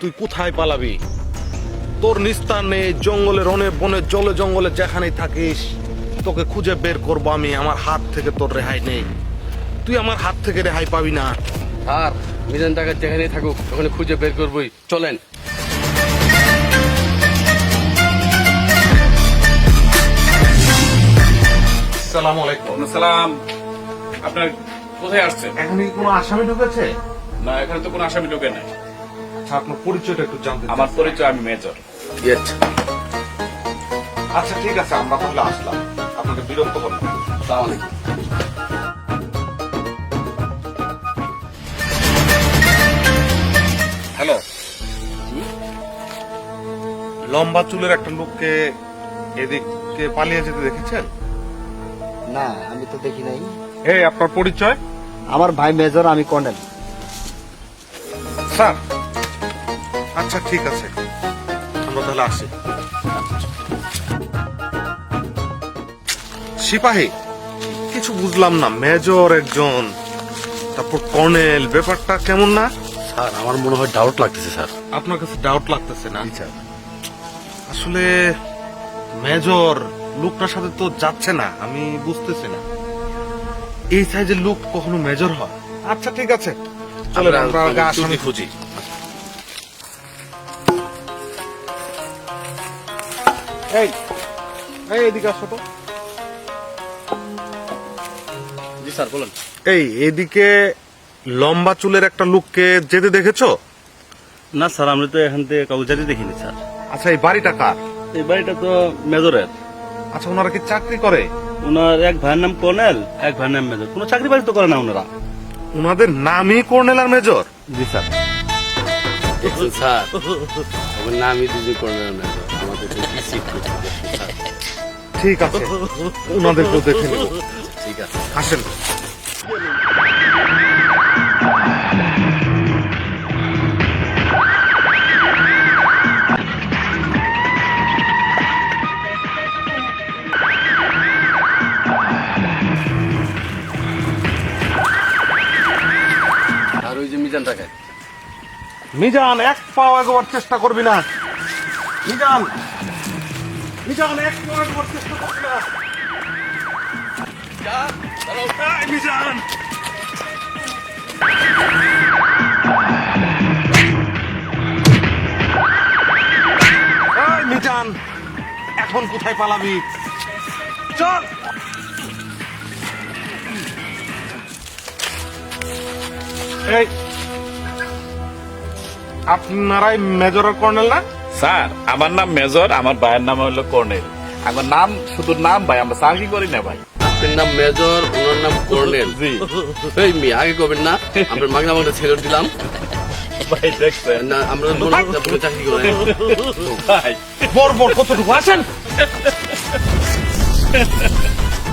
তুই কোথায় পালাবি? তোর নিস্তার নেই জঙ্গলের অনে বনে জলে জঙ্গলে যেখানেই থাকিস তোকে খুঁজে বের করব আমি আমার হাত থেকে তোর রেহাই নেই। তুই আমার হাত থেকে রেহাই পাবি না। আর মিজান টাকা যেখানেই থাকুক ওখানে খুঁজে বের করবই। চলেন। সালাম আলাইকুম। সালাম। আপনার কোথায় আসছেন? এখন কি কোনো আসামি ঢুকেছে? না এখানে তো কোনো আসামি ঢোকে নাই। আচ্ছা আপনার পরিচয়টা একটু জানতে আমার পরিচয় আমি মেজর। ইয়েট আচ্ছা ঠিক আছে আমরা তাহলে আসলাম। আপনাকে বিরক্ত করলাম। আসসালামু আলাইকুম। হ্যালো। লম্বা চুলের একটা লোককে এদিকে পালিয়ে যেতে দেখেছেন? না আমি তো দেখি নাই। এই আপনার পরিচয়? আমার ভাই মেজর আমি কর্নেল। স্যার আচ্ছা ঠিক আছে। আমরা তাহলে আসি। সিপাহী কিছু বুঝলাম না মেজর একজন। তারপর কর্নেল ব্যাপারটা কেমন না? স্যার আমার মনে হয় ডাউট লাগতেছে স্যার। আপনার কাছে ডাউট লাগতেছে না? স্যার। আসলে মেজর লোকটার সাথে তো যাচ্ছে না আমি বুঝতেছি না। এই সাইজের লোক কখনো মেজর হয়? আচ্ছা ঠিক আছে। চলেন আমরা আগে আসামি খুঁজি। এই এই এদিকে আসো তো। জি স্যার বলুন। এই এদিকে লম্বা চুলের একটা লোককে যেতে দেখেছ? না স্যার আমরা তো এখান থেকে কাগজ জারি দেখিনি স্যার। আচ্ছা এই বাড়িটা কার? এই বাড়িটা তো মেজরের। আচ্ছা ওনারা কি চাকরি করে? ওনার এক ভাইয়ের নাম কর্নেল এক ভাইয়ের নাম মেজর। কোনো চাকরি বাকরি তো করে না ওনারা। ওনাদের নামই কর্নেল আর মেজর? জি স্যার। স্যার নামই দুজন কর্নেল মেজর। ঠিক আছে ওনাদেরকেও দেখে নেব। ঠিক আছে। আসেন। আর ওই যে মিজান টাকায় মিজান এক পাও একবার চেষ্টা করবি না। মিজান মিজান এক পাও এগোবার চেষ্টা করবি না। এই, মিজান এখন কোথায় পালাবি? চল! এই আপনারাই মেজর কর্নেল না? স্যার আমার নাম মেজর আমার ভাইয়ের নাম হলো কর্নেল। আমার নাম শুধু নাম ভাই আমরা চাকরি করি না ভাই? আপনার নাম মেজর ওনার নাম কর্নেল। জি। এই মেয়ে আগে করবেন না আপনার মাগনা মাগনা ছেড়ে দিলাম। ভাই দেখছেন? না আমরা মনে হয় আপনি চাকরি করে ভাই। বড় বড় কতটুকু আসেন